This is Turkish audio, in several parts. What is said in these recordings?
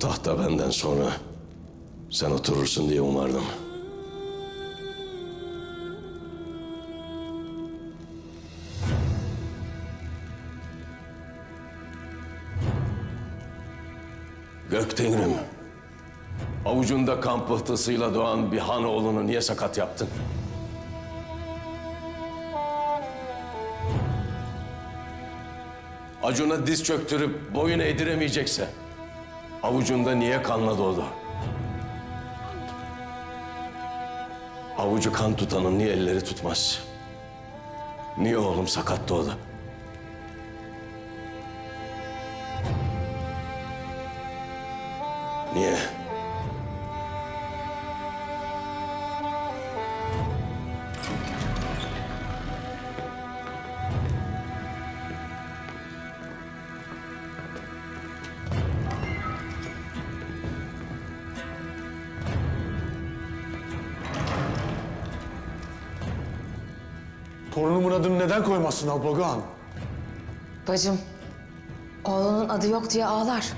tahta benden sonra sen oturursun diye umardım. Göktengrim, avucunda kan pıhtısıyla doğan bir han oğlunu niye sakat yaptın? Acuna diz çöktürüp boyun eğdiremeyecekse avucunda niye kanla doğdu? Avucu kan tutanın niye elleri tutmaz? Niye oğlum sakat doğdu? Torunumun adını neden koymazsın Alpagan? Bacım, oğlunun adı yok diye ağlar.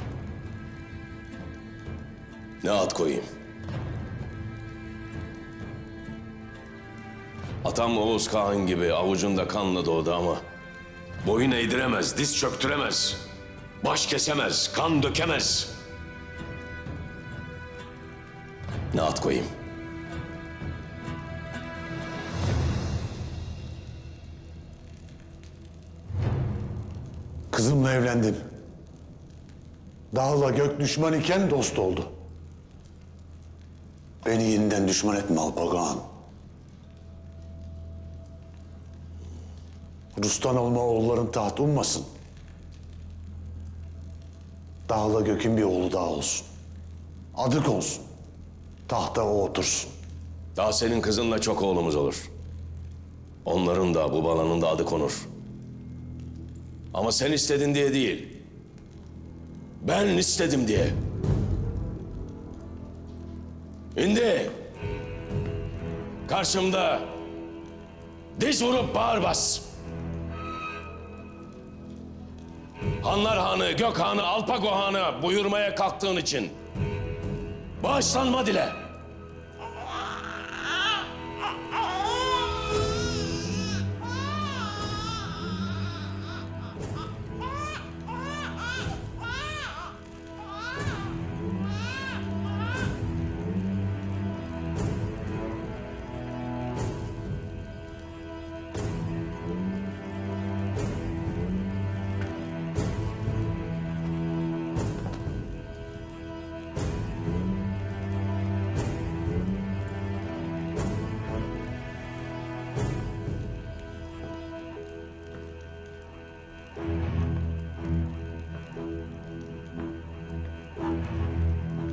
Ne ad koyayım? Atam Oğuz Kağan gibi avucunda kanla doğdu ama boyun eğdiremez, diz çöktüremez, baş kesemez, kan dökemez. Ne ad koyayım? Kızımla evlendim. Dağla gök düşman iken dost oldu. Beni yeniden düşman etme Alpagan. Rustan olma oğulların taht ummasın. Dağla gökün bir oğlu daha olsun. Adık olsun. Tahta o otursun. Daha senin kızınla çok oğlumuz olur. Onların da bu balanın da adı konur. Ama sen istedin diye değil. Ben istedim diye. Şimdi karşımda diz vurup bağır bas. Hanlar Hanı, Gök Hanı, Alpago Hanı buyurmaya kalktığın için bağışlanma dile.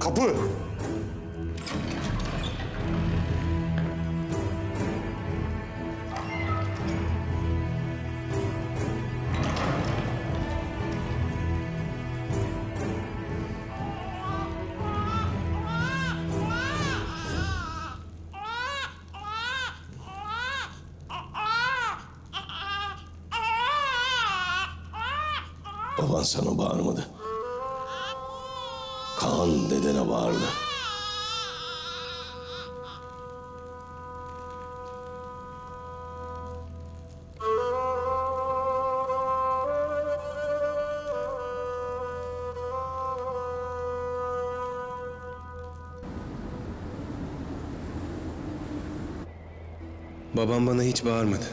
Kapı! Baban sana bağırmadı. Kaan dedene bağırdı. Babam bana hiç bağırmadı.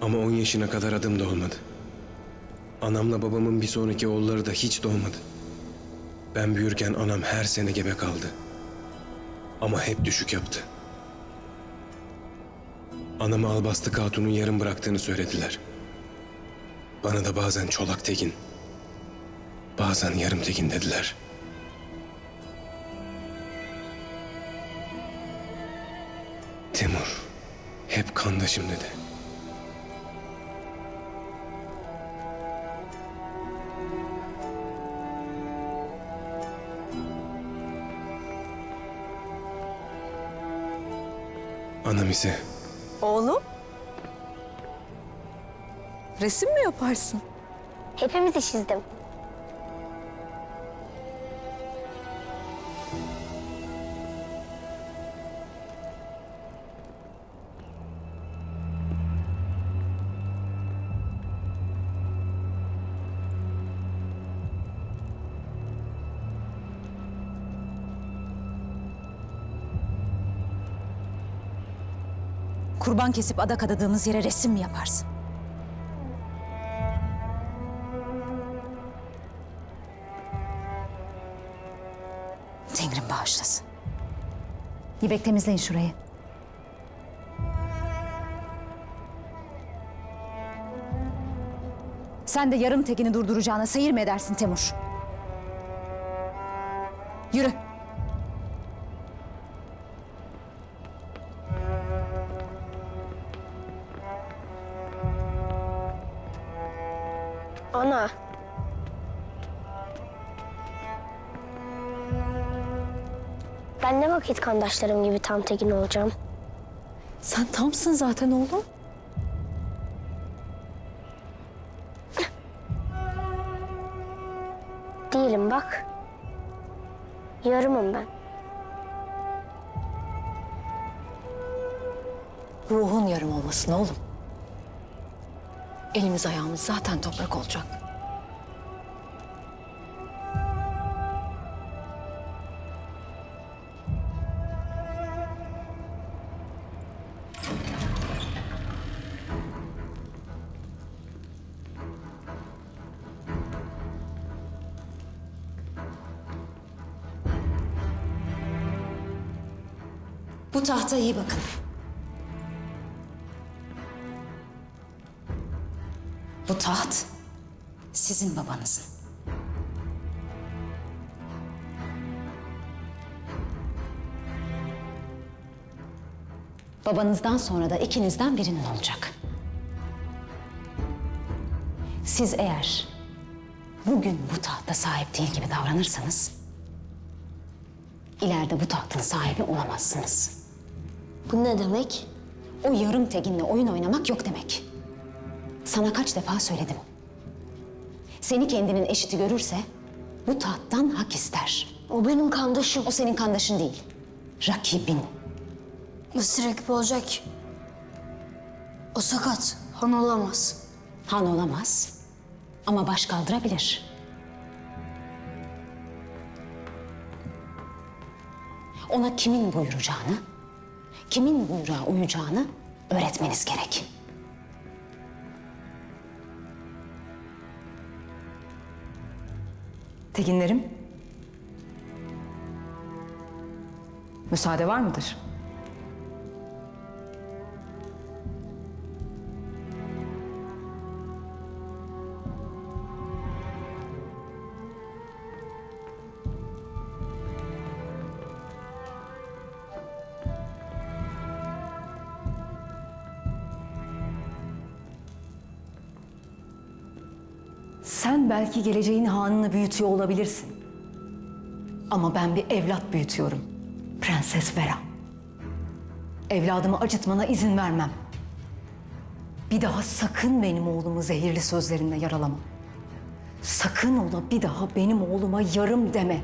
Ama 10 yaşına kadar adım da olmadı. Anamla babamın bir sonraki oğulları da hiç doğmadı. Ben büyürken anam her sene gebe kaldı. Ama hep düşük yaptı. Anamı Albastı Hatun'un yarım bıraktığını söylediler. Bana da bazen Çolak Tekin, bazen Yarım Tekin dediler. Timur, hep kandaşım dedi. Anam ise Oğlum? Resim mi yaparsın? Hepimiz çizdim. Kurban kesip adak adadığımız yere resim mi yaparsın? Tengrim bağışlasın. Yibek temizleyin şurayı. Sen de yarım tekini durduracağına seyir mi edersin Temur? Ana. Ben ne vakit kandaşlarım gibi tam tekin olacağım? Sen tamsın zaten oğlum. Değilim bak. Yarımım ben. Ruhun yarım olmasın oğlum. Elimiz ayağımız zaten toprak olacak. Bu tahta iyi bakın. Bu taht sizin babanızın. Babanızdan sonra da ikinizden birinin olacak. Siz eğer bugün bu tahta sahip değil gibi davranırsanız... ...ileride bu tahtın sahibi olamazsınız. Bu ne demek? O yarım teginle oyun oynamak yok demek. Sana kaç defa söyledim. Seni kendinin eşiti görürse bu tahttan hak ister. O benim kandaşım. O senin kandaşın değil, rakibin. Nasıl rakip olacak ki? O sakat. Han olamaz. Han olamaz ama baş kaldırabilir. Ona kimin buyuracağını, kimin buyruğa uyacağını öğretmeniz gerek. Teginlerim. Müsaade var mıdır? Sen belki geleceğin hanını büyütüyor olabilirsin. Ama ben bir evlat büyütüyorum. Prenses Vera. Evladımı acıtmana izin vermem. Bir daha sakın benim oğlumu zehirli sözlerinle yaralama. Sakın ola bir daha benim oğluma yarım deme.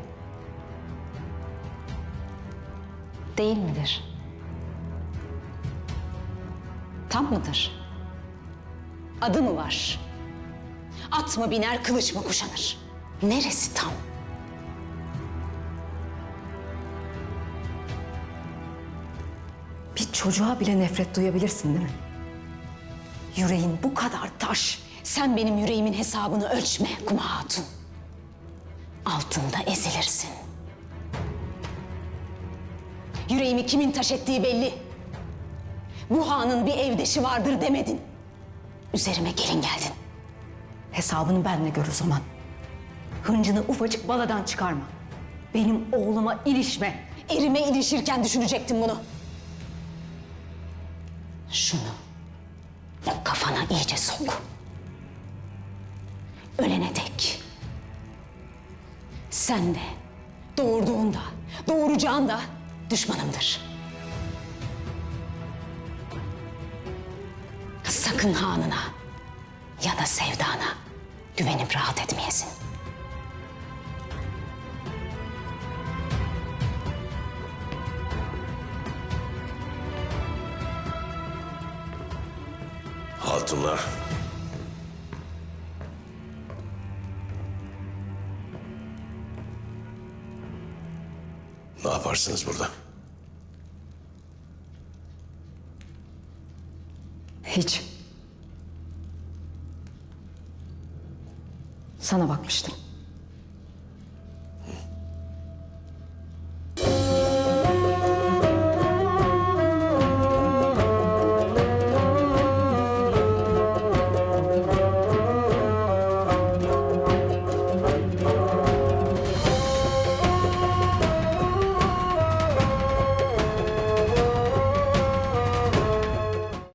Değil midir? Tam mıdır? Adı mı var? At mı biner, kılıç mı kuşanır? Neresi tam? Bir çocuğa bile nefret duyabilirsin değil mi? Yüreğin bu kadar taş. Sen benim yüreğimin hesabını ölçme Kuma Hatun. Altında ezilirsin. Yüreğimi kimin taş ettiği belli. Bu hanın bir evdeşi vardır demedin. Üzerime gelin geldin. Hesabını benle gör o zaman. Hıncını ufacık baladan çıkarma. Benim oğluma ilişme. Erime ilişirken düşünecektim bunu. Şunu kafana iyice sok. Ölene dek. Sen de doğurduğunda, doğuracağın da düşmanımdır. Sakın hanına ya da sevdana güvenip rahat etmeyesin. Hatunlar. Ne yaparsınız burada? Hiç. Sana bakmıştım.